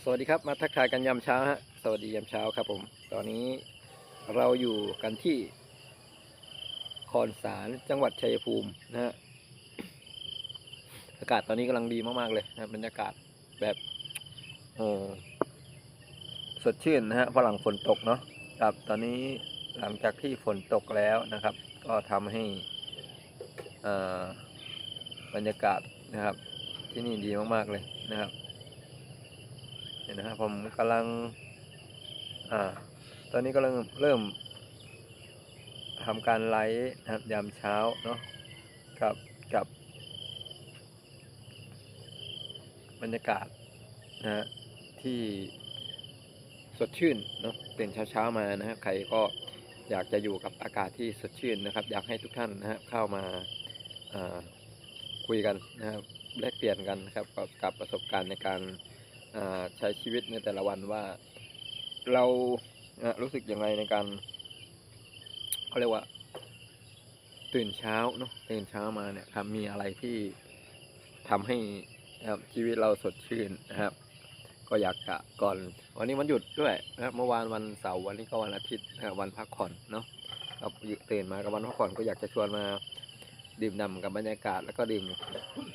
สวัสดีครับมาทักทายกันยามเช้าฮะสวัสดียามเช้าครับผม ตอนนี้เราอยู่กันที่คอนสารจังหวัดชัยภูมินะฮะอากาศตอนนี้กำลังดีมากๆเลยนะบรรยากาศแบบโอ้สดชื่นนะฮะเพราะหลังฝนตกเนาะครับตอนนี้หลังจากที่ฝนตกแล้วนะครับ ก็ทำให้อ่าบรรยากาศนะครับ ที่นี่ดีมากๆเลยนะครับ นี่นะครับผมกำลังอ่าตอนนี้กำลังเริ่มทำการไลฟ์นะครับยามเช้าเนาะกับกับบรรยากาศนะฮะที่สดชื่นเนาะตื่นเช้าๆมานะครับใครก็อยากจะอยู่กับอากาศที่สดชื่นนะครับ อยากให้ทุกท่านนะฮะเข้ามาคุยกันนะครับแลกเปลี่ยนกันนะครับกับประสบการณ์ในการ ใช้ชีวิตในแต่ละวันว่า เรารู้สึกยังไงในการเขาเรียกว่า ตื่นเช้าเนาะตื่นเช้ามาเนี่ยครับมีอะไรที่ทำให้นะครับชีวิตเราสดชื่นนะครับ ก็อยากจะก่อน วันนี้วันหยุดด้วยนะครับเมื่อวานวันเสาร์วันนี้ก็วันอาทิตย์นะวันพักผ่อนเนาะครับตื่นมากับวันพักผ่อนก็อยากจะชวนมาดื่มด่ำกับบรรยากาศ แล้วก็ดื่ม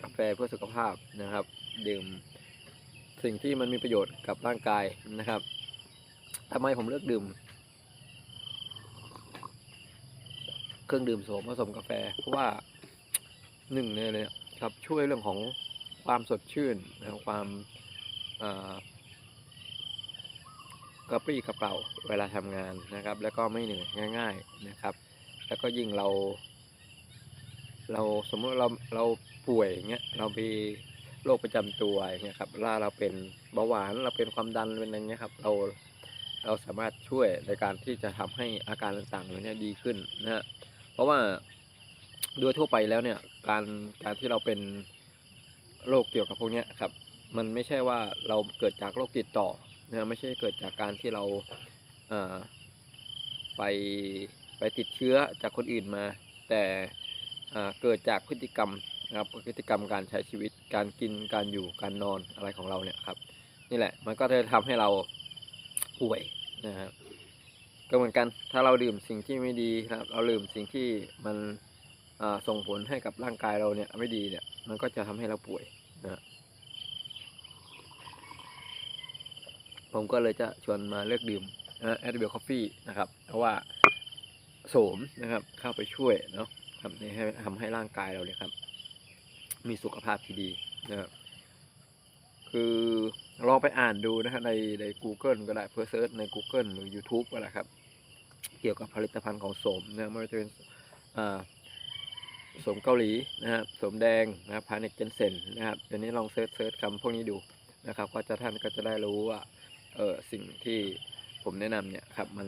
กาแฟเพื่อสุขภาพนะครับ ดื่ม สิ่งที่มันมีประโยชน์กับร่างกายนะครับทำไมผมเลือกดื่ม เครื่องดื่มโสมผสมกาแฟ เพราะว่าหนึ่งเนี่ยเลยครับช่วยเรื่องของความสดชื่นนะความกระปรี้กระเป๋าเวลาทำงานนะครับ แล้วก็ไม่เหนื่อยง่าย ๆนะครับ แล้วก็ยิ่งเรา เราสมมติเราเราป่วยอย่างเงี้ยเราไป โรคประจำตัวอย่างเงี้ยครับถ้าเราเป็นเบาหวานเราเป็นความดันเป็นอะไรเงี้ยครับ เราเราสามารถช่วยในการที่จะทำให้อาการต่างๆเหล่านี้ดีขึ้นนะฮะเพราะว่าโดยทั่วไปแล้วเนี่ยการการที่เราเป็นโรคเกี่ยวกับพวกเนี้ยครับ มันไม่ใช่ว่าเราเกิดจากโรคติดต่อนะไม่ใช่เกิดจากการที่เราอ่าไปไปติดเชื้อจากคนอื่นมา แต่เกิดจากพฤติกรรม นะครับพฤติกรรมการใช้ชีวิตการกินการอยู่การนอนอะไรของเราเนี่ยครับนี่แหละมันก็จะทำให้เราป่วยนะครับก็เหมือนกันถ้าเราดื่มสิ่งที่ไม่ดีนะครับเราดื่มสิ่งที่มันส่งผลให้กับร่างกายเราเนี่ยไม่ดีเนี่ยมันก็จะทำให้เราป่วยนะผมก็เลยจะชวนมาเลือกดื่มแอดเบลคอฟฟี่นะครับเพราะว่าโสมนะครับเข้าไปช่วยเนาะทำให้ทำให้ร่างกายเราเนี่ยครับ มีสุขภาพที่ดีนะครับคือลองไปอ่านดูนะฮะในใน Google ก็ได้เพื่อเซิร์ชใน Google หรือ YouTube ก็ได้ครับ เกี่ยวกับผลิตภัณฑ์ของโสมนะไม่ว่าจะเป็นโสมเกาหลีนะครับโสมแดงนะครับพาเนกเจนเซนนะครับเดี๋ยวนี้ลองเซิร์ชเซิร์ชคำพวกนี้ดูนะครับก็จะท่านก็จะได้รู้ว่าเออสิ่งที่ผมแนะนำเนี่ยครับมัน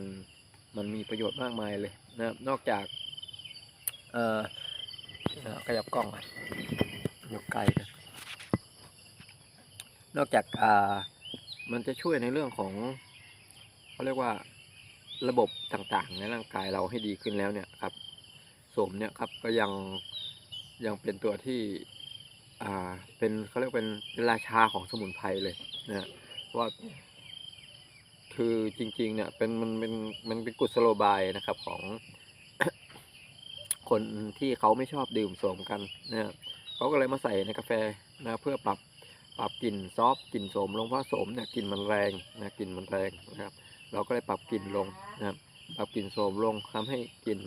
มันมีประโยชน์มากมายเลยนะครับนอกจากเอ่อขยับกล้องหน่ อยู่ไกลกันนอกจากอ่ามันจะช่วยในเรื่องของเขาเรียกว่าระบบต่างๆ ในร่างกายเราให้ดีขึ้นแล้วเนี่ยครับสมเนี่ยครับก็ยังยังเป็นตัวที่อ่าเป็นเขาเรียกเป็นเป็นราชาของสมุนไพรเลยนะฮะเพราะว่าคือจริงๆเนี่ยเป็นมันเป็นมันเป็นกุศโลบายนะครับของคนที่เขาไม่ชอบดื่มโสมกันนะครับ เขาก็เลยมาใส่ในกาแฟนะเพื่อปรับปรับกลิ่นซอฟกลิ่นโสมลงเพราะโสมเนี่ยกลิ่นมันแรงนะกลิ่นมันแรงนะครับ เราก็เลยปรับกลิ่นลงนะครับปรับกลิ่นโสมลงทำให้กลิ่น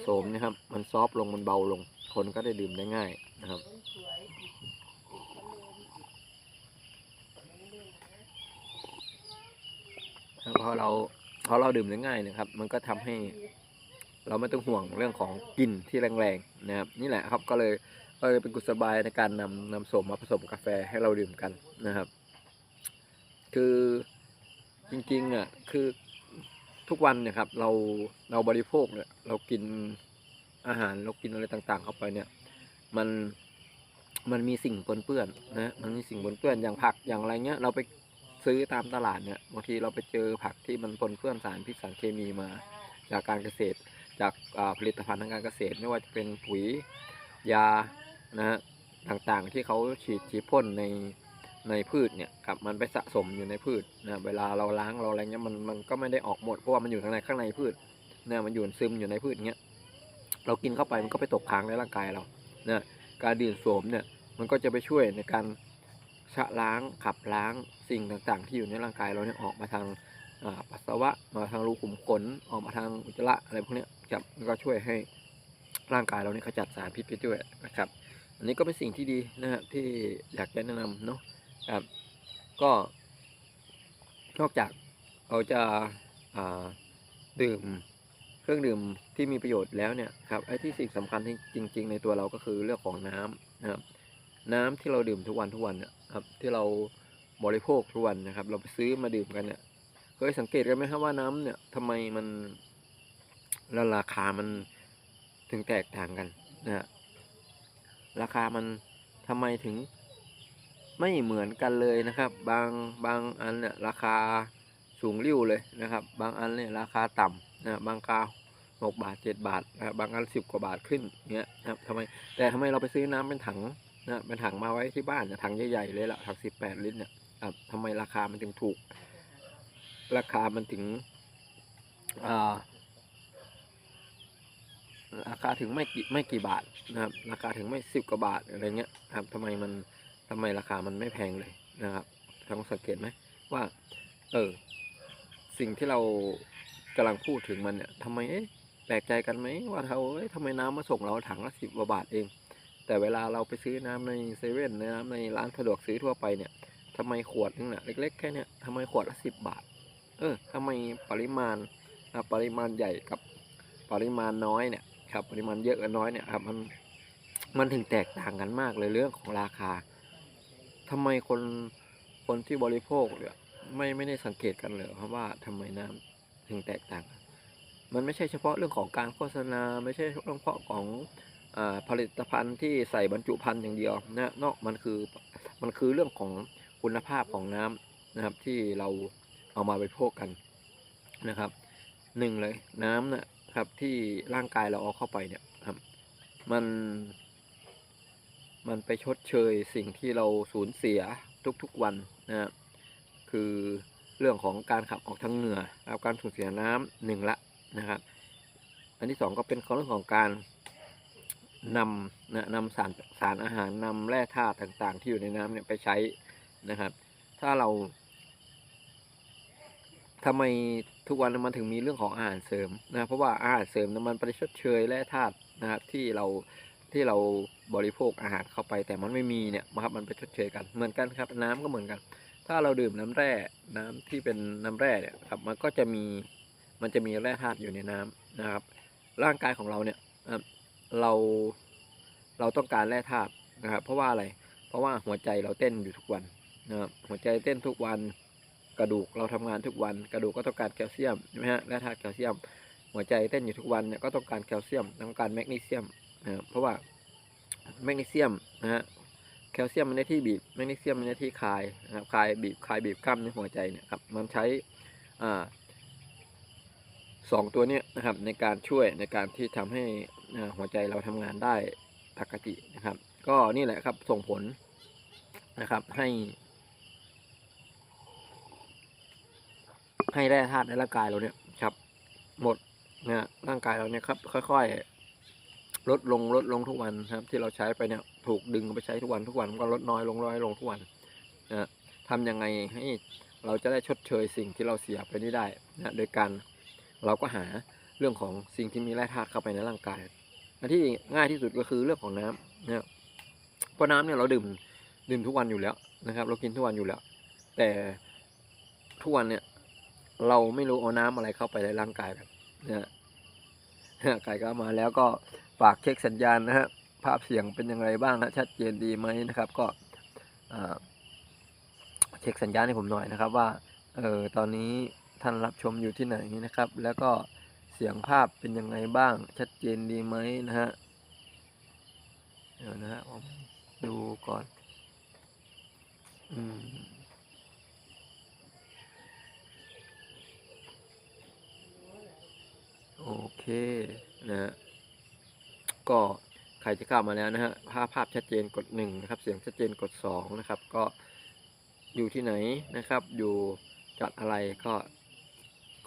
โสมนะครับ มันซอฟลงมันเบาลง คนก็ได้ดื่มได้ง่ายนะครับแล้วพอเราพอเราดื่มได้ง่ายนะครับ มันก็ทำให้เราไม่ต้องห่วงเรื่องของกลิ่นที่แรงๆนะครับ นี่แหละครับก็เลย ก็เลยเป็นกุศบายในการนำนำสมมาผสมกาแฟให้เราดื่มกันนะครับ คือจริงๆอะคือทุกวันเนี่ยครับเราเราบริโภคเนี่ยเรากินอาหารเรากินอะไรต่างๆ เข้าไปเนี่ย มันมันมีสิ่งปนเปื้อนนะมันมีสิ่งปนเปื้อนอย่างผักอย่างอะไรเงี้ย เราไปซื้อตามตลาดเนี่ยบางทีเราไปเจอผักที่มันปนเปื้อนสารพิษสารเคมีมา จากการเกษตร จากผลิตภัณฑ์ทางการเกษตร ไม่ว่าจะเป็นปุ๋ยยา นะฮะต่างๆที่เขาฉีดฉีดพ่นในในพืชเนี่ยครับมันไปสะสมอยู่ในพืชนะเวลาเราล้างเราอะไรเงี้ยมันมันก็ไม่ได้ออกหมดเพราะว่ามันอยู่ข้างในข้างในพืชนะมันอยู่ซึมอยู่ในพืชเงี้ยเรากินเข้าไปมันก็ไปตกค้างในร่างกายเรานะการดื่มโสมเนี่ยมันก็จะไปช่วยในการชะล้างขับล้างสิ่งต่างๆ ที่อยู่ในร่างกายเราเนี่ยออกมาทางปัสสาวะมาทางรูขุมขนออกมาทางอุจจาระอะไรพวกนี้ครับมันก็ช่วยให้ร่างกายเราเนี่ยขจัดสารพิษไปด้วยนะครับ อันนี้ก็เป็นสิ่งที่ดีนะฮะที่อยากจะแนะนำเนาะครับก็นอกจากเราจะาดื่มเครื่องดื่มที่มีประโยชน์แล้วเนี่ยครับไอ้ที่สิ่งสำคัญจริง ๆ ในตัวเราก็คือเรื่องของน้ำนะครับน้ำที่เราดื่มทุกวันทุกวันเนี่ยครับที่เราบริโภคทุกวันนะครับ เราไปซื้อมาดื่มกันเนี่ยเคยสังเกตกันไหมครับว่าน้ำเนี่ยทำไมมันแล้วราคามันถึงแตกต่างกันนะฮะ ราคามันทำไมถึงไม่เหมือนกันเลยนะครับ บางบางอันเนี่ยราคาสูงริ้วเลยนะครับ บางอันเนี่ยราคาต่ำนะบางคาหกบาทเจ็ดบาทนะบบางอันสิบกว่าบาทขึ้นเงี้ยนะครับทำไมแต่ทำไมเราไปซื้อน้ำเป็นถังนะเป็นถังมาไว้ที่บ้านเนี่ยถังใหญ่ๆเลยละถังสิบแปดลิตรเนี่ยครับทำไมราคามันถึงถูก ราคามันถึงอ่า ราคาถึงไม่กี่ไม่กี่บาทนะครับ ราคาถึงไม่สิบกว่าบาทอะไรเงี้ยครับทำไมมันทำไมราคามันไม่แพงเลยนะครับลองสังเกตไหมว่า เออ สิ่งที่เรากำลังพูดถึงมันเนี่ยทำไมเอ๊ะแปลกใจกันไหมว่าเราเอ๊ะทำไมน้ำมาส่งเราถังละสิบกว่าบาทเอง แต่เวลาเราไปซื้อน้ำในเซเว่นน้ำในร้านสะดวกซื้อทั่วไปเนี่ยทำไมขวดนึงเนี่ยเล็ก ๆ แค่เนี้ยทำไมขวดละสิบบาท เออทำไมปริมาณปริมาณใหญ่กับปริมาณน้อยเนี่ย ครับปริมาณเยอะกับน้อยเนี่ยครับมันมันถึงแตกต่างกันมากเลยเรื่องของราคาทำไมคนคนที่บริโภคเนี่ยไม่ไม่ได้สังเกตกันเลยครับว่าทำไมน้ำถึงแตกต่างกันมันไม่ใช่เฉพาะเรื่องของการโฆษณา ไม่ใช่เฉพาะของอาผลิตภัณฑ์ที่ใส่บรรจุภัณฑ์อย่างเดียวนะนอกมันคือมันคือเรื่องของคุณภาพของน้ำนะครับที่เราเอามาบริโภคกันนะครับหนึ่งเลยน้ำเนี่ย ครับที่ร่างกายเราเอาเข้าไปเนี่ยครับ มันมันไปชดเชยสิ่งที่เราสูญเสียทุกๆวันนะครับคือเรื่องของการขับออกทางเหงื่อการสูญเสียน้ำหนึ่งละนะครับ อันที่สองก็เป็นเรื่องของการนำนะนำสารสารอาหารนำแร่ธาตุต่างๆ ที่อยู่ในน้ำเนี่ยไปใช้นะครับ ถ้าเรา ทำไมทุกวันมันถึงมีเรื่องของอาหารเสริมนะเพราะว่าอาหารเสริมนั้นมันไปชดเชยแร่ธาตุนะครับที่เราที่เราบริโภคอาหารเข้าไป แต่มันไม่มีเนี่ยนะครับมันไปชดเชยกันเหมือนกันครับ น้ำก็เหมือนกัน ถ้าเราดื่มน้ำแร่น้ำที่เป็นน้ำแร่เนี่ยครับมันก็จะมีมันจะมีแร่ธาตุอยู่ในน้ำนะครับ ร่างกายของเราเนี่ยเราเราต้องการแร่ธาตุนะครับเพราะว่าอะไรเพราะว่าหัวใจเราเต้นอยู่ทุกวันนะครับหัวใจเต้นทุกวัน กระดูกเราทำงานทุกวัน กระดูกก็ต้องการแคลเซียมใช่ไหมฮะแร่ธาตุแคลเซียม หัวใจเต้นอยู่ทุกวันเนี่ยก็ต้องการแคลเซียมต้องการแมกนีเซียมนะครับเพราะว่าแมกนีเซียมนะฮะแคลเซียมมันในที่บีบแมกนีเซียมมันในที่คายนะครับคายบีบคายบีบกล้ามในหัวใจเนี่ยครับมันใช้อ่าสองตัวนี้นะครับในการช่วยในการที่ทำให้หัวใจเราทำงานได้ปกตินะครับ ก็นี่แหละครับส่งผลนะครับให้ ให้แร่ธาตุในร่างกายเราเนี่ยครับ หมดนะร่างกายเราเนี่ยครับ ค่อย ๆ ลดลงลดลงทุกวันครับ ที่เราใช้ไปเนี่ยถูกดึงไปใช้ทุกวันทุกวันก็ลดน้อยลงน้อยลงทุกวันนะทำยังไงให้เราจะได้ชดเชยสิ่งที่เราเสียไปนี้ได้นะโดยการเราก็หาเรื่องของสิ่งที่มีแร่ธาตุเข้าไปในร่างกายอันที่ง่ายที่สุดก็คือเรื่องของน้ำนะเพราะน้ำเนี่ยเราดื่มดื่มทุกวันอยู่แล้วนะครับ เรากินทุกวันอยู่แล้ว แต่ทุกวันเนี่ย เราไม่รู้เอาน้ำอะไรเข้าไปในร่างกายแบบนะฮะไก่ก็มาแล้วก็ฝากเช็คสัญญาณนะฮะภาพเสียงเป็นยังไงบ้างนะชัดเจนดีไหมนะครับ ก็เช็คสัญญาณให้ผมหน่อยนะครับว่าเออตอนนี้ท่านรับชมอยู่ที่ไหนนะครับ แล้วก็เสียงภาพเป็นยังไงบ้าง ชัดเจนดีไหมนะฮะเดี๋ยวนะฮะผมดูก่อน อืม โอ เคนะฮะก็ใครจะเข้ามาแล้วนะฮะภาพภาพชัดเจนกดหนึ่งนะครับเสียงชัดเจนกดสองนะครับ ก็อยู่ที่ไหนนะครับ อยู่จัดอะไรก็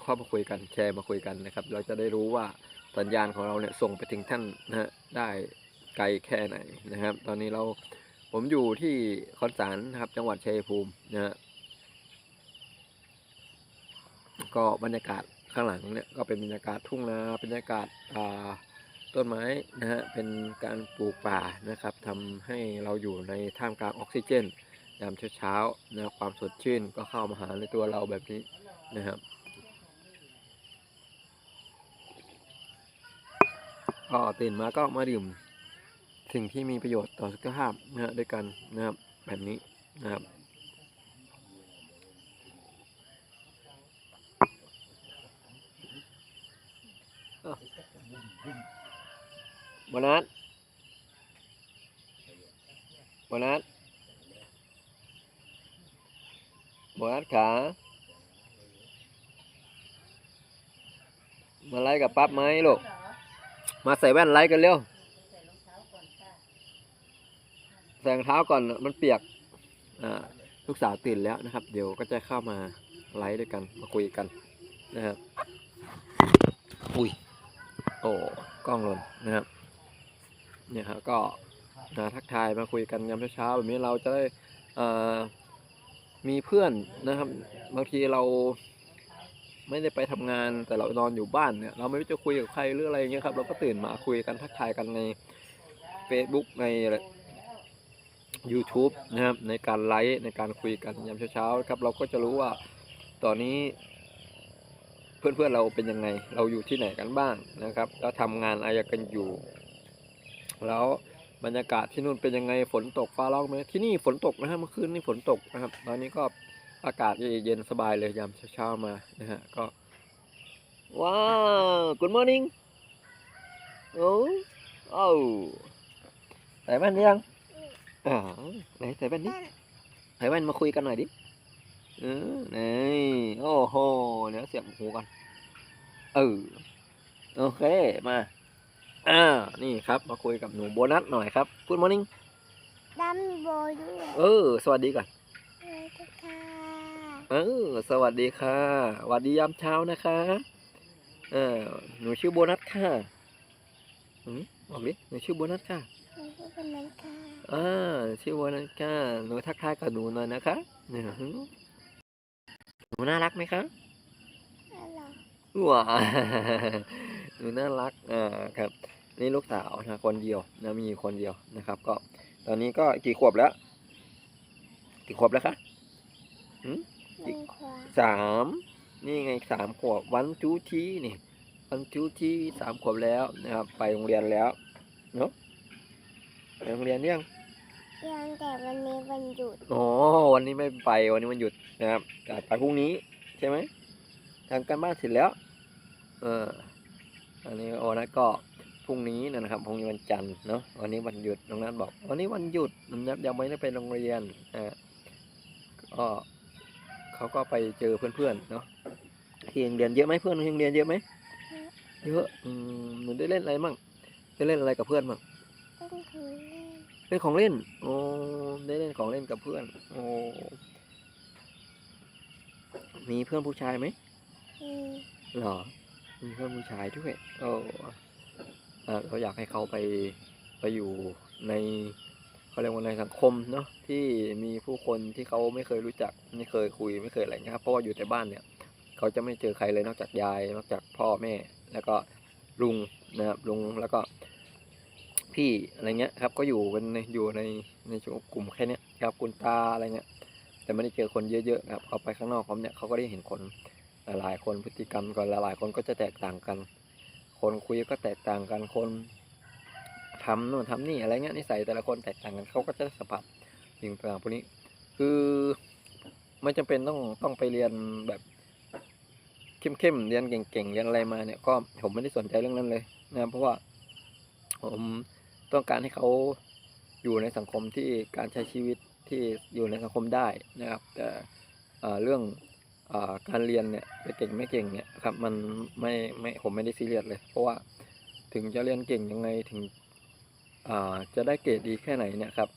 เข้ามาคุยกันแชร์มาคุยกันนะครับ เราจะได้รู้ว่าสัญญาณของเราเนี่ยส่งไปถึงท่านนะฮะได้ไกลแค่ไหนนะครับ ตอนนี้เราผมอยู่ที่คอนสารนะครับ จังหวัดชัยภูมินะฮะก็บรรยากาศ ข้างหลังเนี่ยก็เป็นบรรยากาศทุ่งนาบรรยากาศต้นไม้นะฮะเป็นการปลูกป่านะครับทำให้เราอยู่ในท่ามกลางออกซิเจนยามเช้าๆนะความสดชื่นก็เข้ามาหาในตัวเราแบบนี้นะครับก็ตื่นมาก็มาดื่มสิ่งที่มีประโยชน์ต่อสุขภาพนะฮะด้วยกันนะครับแบบนี้นะครับ โบ นัสโบนัสโบนัสขามาไล่กับปั๊บไหมลูก มาใส่แว่นไล่กันเร็ว ใส่รองเท้าก่อนมันเปียก อ่า ลูกสาวตื่นแล้วนะครับ เดี๋ยวก็จะเข้ามาไลฟ์ด้วยกัน มาคุยกันนะครับ อุ้ย โอ้ กล้องหล่นนะครับ เนี่ยครับก็มาทักทายมาคุยกันยามเช้าๆแบบนี้เราจะได้มีเพื่อนนะครับ บางทีเราไม่ได้ไปทำงานแต่เรานอนอยู่บ้านเนี่ยเราไม่รู้จะคุยกับใครหรืออะไรอย่างเงี้ยครับ เราก็ตื่นมาคุยกันทักทายกันใน Facebook ใน YouTube นะครับในการไลฟ์ในการคุยกันยามเช้าๆครับ เราก็จะรู้ว่าตอนนี้เพื่อนๆเราเป็นยังไง เราอยู่ที่ไหนกันบ้างนะครับ แล้วทำงานอะไรกันอยู่ แล้วบรรยากาศที่นู่นเป็นยังไงฝนตกฟ้าร้องไหมที่นี่ฝนตกนะฮะเมื่อคืนนี่ฝนตกนะครับ ตอนนี้ก็อากาศเย็นสบายเลยยามเช้าๆมานะฮะก็ว้าว good morning โอ้โอ้ใส่แว่นยังอ่าไหนใส่แว่นดิใส่แว่นมาคุยกันหน่อยดิเออนี่โอ้โหเดี๋ยวเสียบหูกันเออโอเคมา อ่า นี่ครับ มาคุยกับหนูโบนัสหน่อยครับ Good morning ดัมโบด้วยเออ สวัสดีก่อนเลยค่ะเออ สวัสดีค่ะสวัสดียามเช้านะคะ เออ หนูชื่อโบนัสค่ะอืมบอกดิหนูชื่อโบนัสค่ะไม่ใช่คนนั้นค่ะอ่าชื่อโบนัสค่ะหนูทักทายกับหนูหน่อยนะคะเนี่ยหนูน่ารักไหมคะอะไรว้า หนูน่ารักอ่าครับนี่ลูกสาวนะคนเดียวนะมีอยู่คนเดียวนะครับ ก็ตอนนี้ก็กี่ขวบแล้ว กี่ขวบแล้วคะหนึ่งขวาสามนี่ไงสามขวบวันจูทีนี่วันจูทีสามขวบแล้วนะครับ ไปโรงเรียนแล้วเนาะไปโรงเรียนยังยังแต่วันนี้วันหยุดอ๋อวันนี้ไม่ไปวันนี้วันหยุดนะครับแต่ไปพรุ่งนี้ใช่ไหมทำการบ้านเสร็จแล้ว เออ อันนี้โอนัทก็พรุ่งนี้นะครับพรุ่งนี้วันจันทร์เนาะวันนี้วันหยุดน้องนัทบอกวันนี้วันหยุดน้องนัทยังไม่ได้ไปโรงเรียนอ่าก็เขาก็ไปเจอเพื่อนๆเนาะที่โรงเรียนเยอะไหมเพื่อนที่โรงเรียนเยอะไหมเยอะอืมหนูได้เล่นอะไรมั่งได้เล่นอะไรกับเพื่อนมั่งต้องถือเล่นเล่นของเล่นโอ้ได้เล่นของเล่นกับเพื่อนโอ้มีเพื่อนผู้ชายไหมอืมเหรอ มีเพื่อนผู้ชายด้วยโอ้เอ่อเราอยากให้เขาไปไปอยู่ในเขาเรียกว่าในสังคมเนาะที่มีผู้คนที่เขาไม่เคยรู้จักไม่เคยคุยไม่เคยอะไรเงี้ยครับเพราะว่าอยู่แต่บ้านเนี่ย เขาจะไม่เจอใครเลยนอกจากยายนอกจากพ่อแม่ แล้วก็ลุงนะครับลุงแล้วก็พี่อะไรเงี้ยครับ ก็อยู่กันในอยู่ในในช่วงกลุ่มแค่เนี้ยครับคุณตาอะไรเงี้ยแต่ไม่ได้เจอคนเยอะๆครับเขาไปข้างนอกเขาเนี่ยเขาก็ได้เห็นคน หลายๆ คนพฤติกรรมก็หลายๆ คนก็จะแตกต่างกัน คนคุยก็แตกต่างกันคนทำโน่นทำนี่อะไรเงี้ยนิสัยแต่ละคนแตกต่างกันเขาก็จะสัมผัสสิ่งต่างพวกนี้ คือไม่จำเป็นต้องต้องไปเรียนแบบเข้มๆเรียนเก่งๆเรียนอะไรมาเนี่ยก็ผมไม่ได้สนใจเรื่องนั้นเลยนะครับเพราะว่าผมต้องการให้เขาอยู่ในสังคมที่การใช้ชีวิตที่อยู่ในสังคมได้นะครับ แต่เรื่อง การเรียนเนี่ยจะเก่งไม่เก่งเนี่ยครับมันไม่ไม่ผมไม่ได้ซีเรียสเลย เพราะว่าถึงจะเรียนเก่งยังไงถึงจะได้เกรดดีแค่ไหนเนี่ยครับ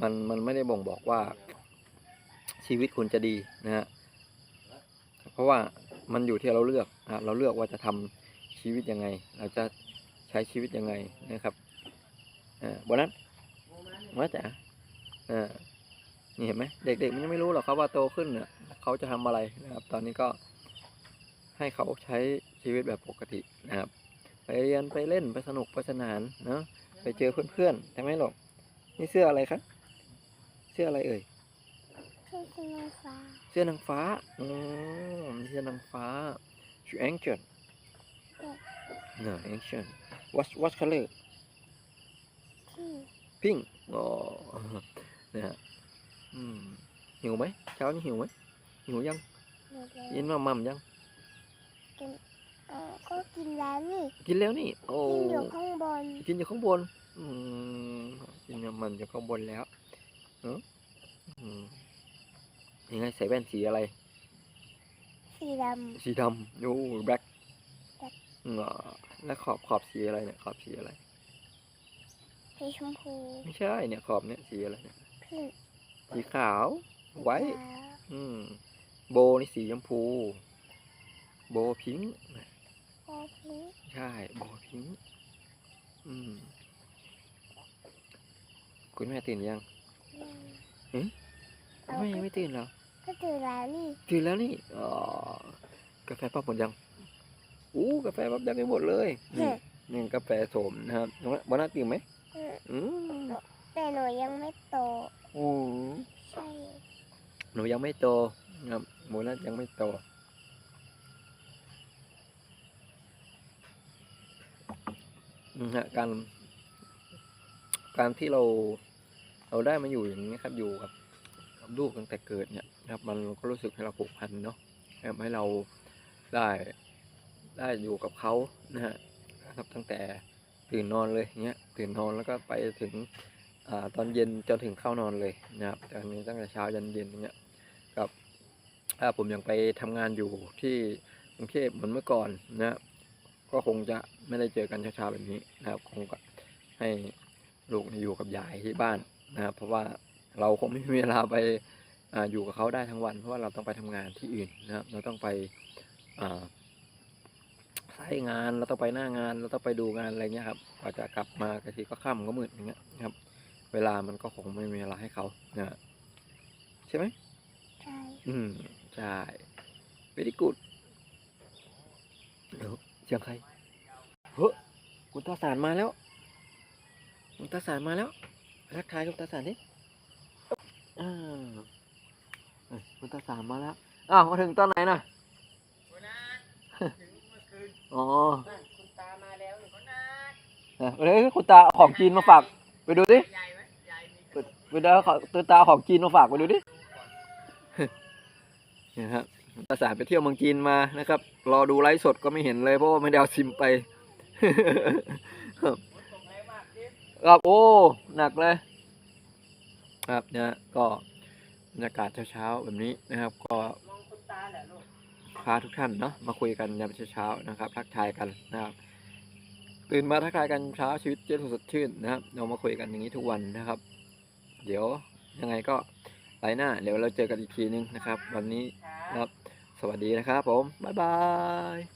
มันมันไม่ได้บ่งบอกว่าชีวิตคุณจะดีนะฮะเพราะว่ามันอยู่ที่เราเลือกนะเราเลือกว่าจะทำชีวิตยังไง เราจะใช้ชีวิตยังไงนะครับอ่าบนนั้นมาจ๋าอ่า นี่เห็นไหมเด็กๆมันยังไม่รู้หรอกครับว่าโตขึ้นเนี่ยเขาจะทำอะไรนะครับ ตอนนี้ก็ให้เขาใช้ชีวิตแบบปกตินะครับ ไปเรียนไปเล่นไปสนุกไปสนานเนาะไปเจอเพื่อนๆใช่ไหมหรอกนี่เสื้ออะไรครับเสื้ออะไรเอ่ยคือคือน้ำฟ้าเสื้อนางฟ้าอืมเสื้อนางฟ้าชื่อ ancient no ancient what what color ที่ pink อ๋อนะฮะอืม หิวไหมเช้านี้หิวไหมหิวยังหมดแล้วยินมามัมยังเออก็กินแล้วนี่ กินแล้วนี่ โอ้กินอยู่ข้างบน กินอยู่ข้างบน อืมกินมันอยู่ข้างบนแล้วเนอะอืมยังไงใส่แว่นสีอะไร สีดสีดำโอ้ black Black อืมอ่าแล้วขอบขอบสีอะไรเนี่ย ขอบสีอะไรำสีชมพู ไม่ใช่เนี่ยขอบเนี่ยสีอะไรเนี่ยพิง สีขาว ไว้ขาวอืม โบนี่สีชมพู โบพิงค์โอพิงใช่ โบพิงค์อืม คุณแม่ตื่นยังหืมเอาไม่ก็ไม่ตื่นเหรอก็ตื่นแล้วนี่ ตื่นแล้วนี่ อ๋อ กาแฟปั๊บหมดยัง อู้ กาแฟปั๊บยังไม่หมดเลยนี่นี่กาแฟโสมนะครับน้องวันน่าตื่นไหมเอออืมแต่หนูยังไม่โต อืมใช่หนูยังไม่โตนะครับโมนัสยังไม่โต นะฮะการ การที่เรา เราได้มาอยู่อย่างนี้ครับ อยู่กับกับลูกตั้งแต่เกิดเนี่ยนะครับ มันก็รู้สึกให้เราผูกพันเนาะให้เราได้ได้อยู่กับเขานะฮะครับตั้งแต่ตื่นนอนเลยเงี้ยตื่นนอนแล้วก็ไปถึง ตอนเย็นจนถึงเข้านอนเลยนะครับตอนนี้ตั้งแต่เช้ายันเย็นอย่างเงี้ยกับถ้าผมยังไปทำงานอยู่ที่กรุงเทพเหมือนเมื่อก่อนนะก็คงจะไม่ได้เจอกันเช้าๆแบบนี้นะครับคงก็ให้ลูกอยู่กับยายที่บ้านนะครับเพราะว่าเราคงไม่มีเวลาไปอาอยู่กับเขาได้ทั้งวัน เพราะว่าเราต้องไปทำงานที่อื่นนะครับเราต้องไปสายงานเราต้องไปหน้างานเราต้องไปดูงานอะไรเงี้ยครับกว่าจะกลับมากะทีก็ค่ำก็มืดอย่างเงี้ยครับ เวลามันก็คงไม่มีเวลาให้เขานะใช่ไหมใช่ อืม ใช่ very good เดี๋ยวเสียงใคร เฮ้ยคุณตาสารมาแล้ว คุณตาสารมาแล้วทักทายคุณตาสารดิอ่าเอ้ยคุณตาสารมาแล้ว อ้าวมาถึงตอนไหนน่ะ หัวหน้าถึงเมื่อคืนอ๋อนั่นคุณตามาแล้วนี่หัวหน้าเอ้ยเฮ้ยคุณตาเอาของจีนมาฝาก ไปดูดิ ใหญ่ไหมใหญ่ มีขนมไปดูขอคุณตาของจีนมาฝากไปดูดิเนี่ยครับตาสาไปเที่ยวเมืองจีนมานะครับ รอดูไลฟ์สดก็ไม่เห็นเลยเพราะว่าไม่ได้เอาซิมไปครับโอ้ หนักเลย ครับเนี่ยก็บรรยากาศเช้าๆแบบนี้นะครับ ก็คุณตาแหละลูกพาทุกท่านเนาะมาคุยกันยามเช้าๆนะครับ ทักทายกันนะครับ ตื่นมาทักทายกันเช้าชีวิตเย็นสดชื่นนะครับ เรามาคุยกันอย่างนี้ทุกวันนะครับ เดี๋ยวยังไงก็ไลน์หน้า เดี๋ยวเราเจอกันอีกทีนึงนะครับ วันนี้ครับ สวัสดีนะครับผม บ๊ายบาย